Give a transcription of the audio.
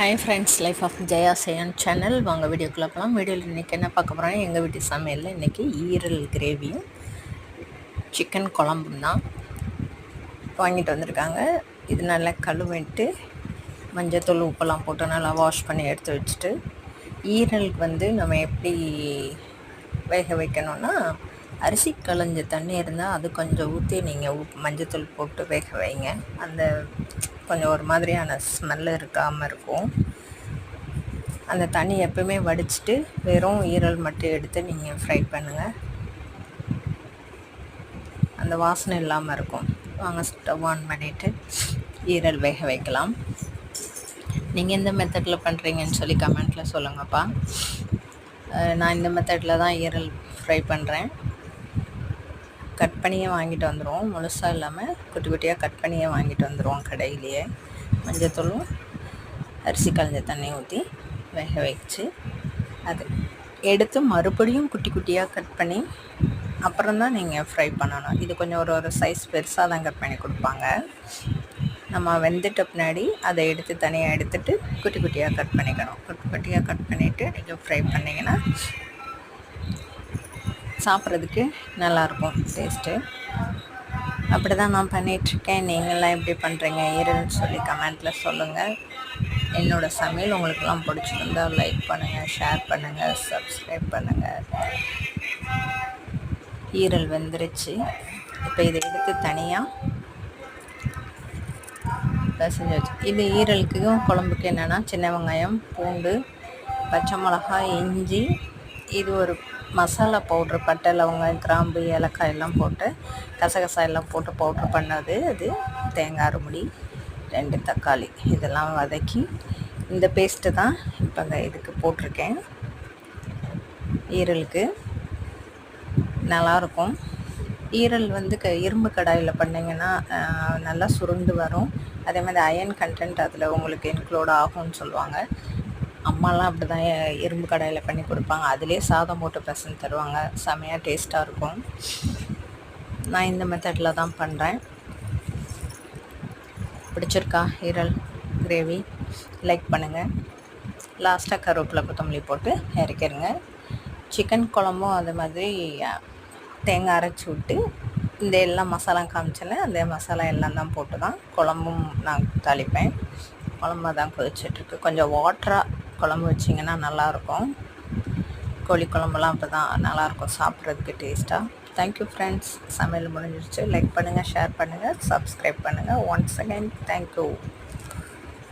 Hi friends life of Jaya சேயன் channel வாங்க வீடியோக்குள்ளே போகலாம் வீடியோவில் இன்றைக்கி என்ன பார்க்க போகிறோன்னா எங்கள் வீட்டு சமையலில் இன்றைக்கி ஈரல் கிரேவியும் சிக்கன் குழம்பும் தான் வாங்கிட்டு வந்திருக்காங்க. இது நல்லா கழுவிட்டு மஞ்சத்தூள் உப்பெல்லாம் போட்டு நல்லா வாஷ் பண்ணி எடுத்து வச்சுட்டு ஈரலுக்கு வந்து நம்ம எப்படி வேக வைக்கணும்னா அரிசி களைஞ்ச தண்ணி இருந்தால் அது கொஞ்சம் ஊற்றி நீங்கள் உப்பு மஞ்சத்தூள் போட்டு வேக வைங்க. அந்த கொஞ்சம் ஒரு மாதிரியான ஸ்மெல் இருக்காமல் இருக்கும். அந்த தண்ணி எப்பவுமே வடிச்சிட்டு வெறும் ஈரல் மட்டும் எடுத்து நீங்கள் ஃப்ரை பண்ணுங்கள் அந்த வாசனை இல்லாமல் இருக்கும். வாங்க ஸ்டவ் ஆன் பண்ணிவிட்டு ஈரல் வேக வைக்கலாம். நீங்கள் எந்த மெத்தடில் பண்ணுறீங்கன்னு சொல்லி கமெண்ட்டில் சொல்லுங்கப்பா. நான் இந்த மெத்தடில் தான் ஈரல் ஃப்ரை பண்ணுறேன் கட் பண்ணியே வாங்கிட்டு வந்துடுவோம் முழுசாக இல்லாமல் குட்டி குட்டியாக கட் பண்ணியே வாங்கிட்டு வந்துடுவோம் கடையிலேயே. மஞ்சத்தூளும் அரிசி கலைஞ்ச தண்ணி ஊற்றி வேக வச்சு அது எடுத்து மறுபடியும் குட்டி குட்டியாக கட் பண்ணி அப்புறம் தான் நீங்கள் ஃப்ரை பண்ணணும். இது கொஞ்சம் ஒரு ஒரு சைஸ் பெருசாக தான் கட் பண்ணி கொடுப்பாங்க. நம்ம வெந்துட்ட பின்னாடி அதை எடுத்து தனியாக எடுத்துகிட்டு குட்டி குட்டியாக கட் பண்ணிக்கணும். குட்டி குட்டியாக கட் பண்ணிவிட்டு நீங்கள் ஃப்ரை பண்ணிங்கன்னா சாப்பிட்றதுக்கு நல்லாயிருக்கும் டேஸ்ட்டு அப்படி தான் நான் பண்ணிகிட்ருக்கேன். நீங்களாம் எப்படி பண்ணுறீங்க? ஈரல்னு சொல்லி கமெண்ட்டில் சொல்லுங்கள் என்னோடய சமையல் உங்களுக்கெல்லாம் பிடிச்சிருந்தால் லைக் பண்ணுங்கள் ஷேர் பண்ணுங்கள் சப்ஸ்கிரைப் பண்ணுங்கள் ஈரல் வெந்துருச்சு. இப்போ இதை எடுத்து தனியாக செஞ்சு வச்சு இது ஈரலுக்கும் குழம்புக்கு என்னென்னா சின்ன வெங்காயம் பூண்டு பச்சை மிளகாய் இஞ்சி இது ஒரு மசாலா பவுட்ரு பட்டை லவங்காயம் கிராம்பு ஏலக்காய் எல்லாம் போட்டு கசகசா எல்லாம் போட்டு பவுட்ரு பண்ணது அது தேங்காய் அரைமுடி ரெண்டு தக்காளி இதெல்லாம் வதக்கி இந்த பேஸ்ட்டு தான் இப்போ இதுக்கு போட்டிருக்கேன். ஈரலுக்கு நல்லாயிருக்கும். ஈரல் வந்து க இரும்பு கடாயில் பண்ணிங்கன்னா நல்லா சுருண்டு வரும். அதே மாதிரி அயன் கண்டென்ட் அதில் உங்களுக்கு இன்க்ளூட் ஆகும்னு சொல்லுவாங்க. அம்மாலாம் அப்படி தான் இரும்பு கடாயில் பண்ணி கொடுப்பாங்க. அதுலேயே சாதம் போட்டு பசங்க தருவாங்க. செமையாக டேஸ்ட்டாக இருக்கும். நான் இந்த மெத்தடில் தான் பண்ணுறேன் பிடிச்சிருக்கா ஈரல் கிரேவி லைக் பண்ணுங்கள் லாஸ்ட்டாக கருவேப்பிலை கொத்தமல்லி போட்டு இறக்கிடுங்க சிக்கன் குழம்பும் அது மாதிரி தேங்காய் அரைச்சி விட்டு இந்த எல்லா மசாலா காமிச்சேன்ல அந்த மசாலா எல்லாம் தான் போட்டு தான் குழம்பும் நான் தாளிப்பேன். குழம்பு தான் கொதிச்சிட்ருக்கு கொஞ்சம் வாட்டராக குழம்பு வச்சிங்கன்னா நல்லாயிருக்கும். கோழி குழம்புலாம் அப்போ தான் நல்லாயிருக்கும் சாப்பிட்றதுக்கு டேஸ்ட்டாக தேங்க்யூ ஃப்ரெண்ட்ஸ் சமையல் முடிஞ்சிருச்சு. லைக் பண்ணுங்கள் ஷேர் பண்ணுங்கள் சப்ஸ்கிரைப் பண்ணுங்கள் ஒன்ஸ் அகைன் தேங்க்யூ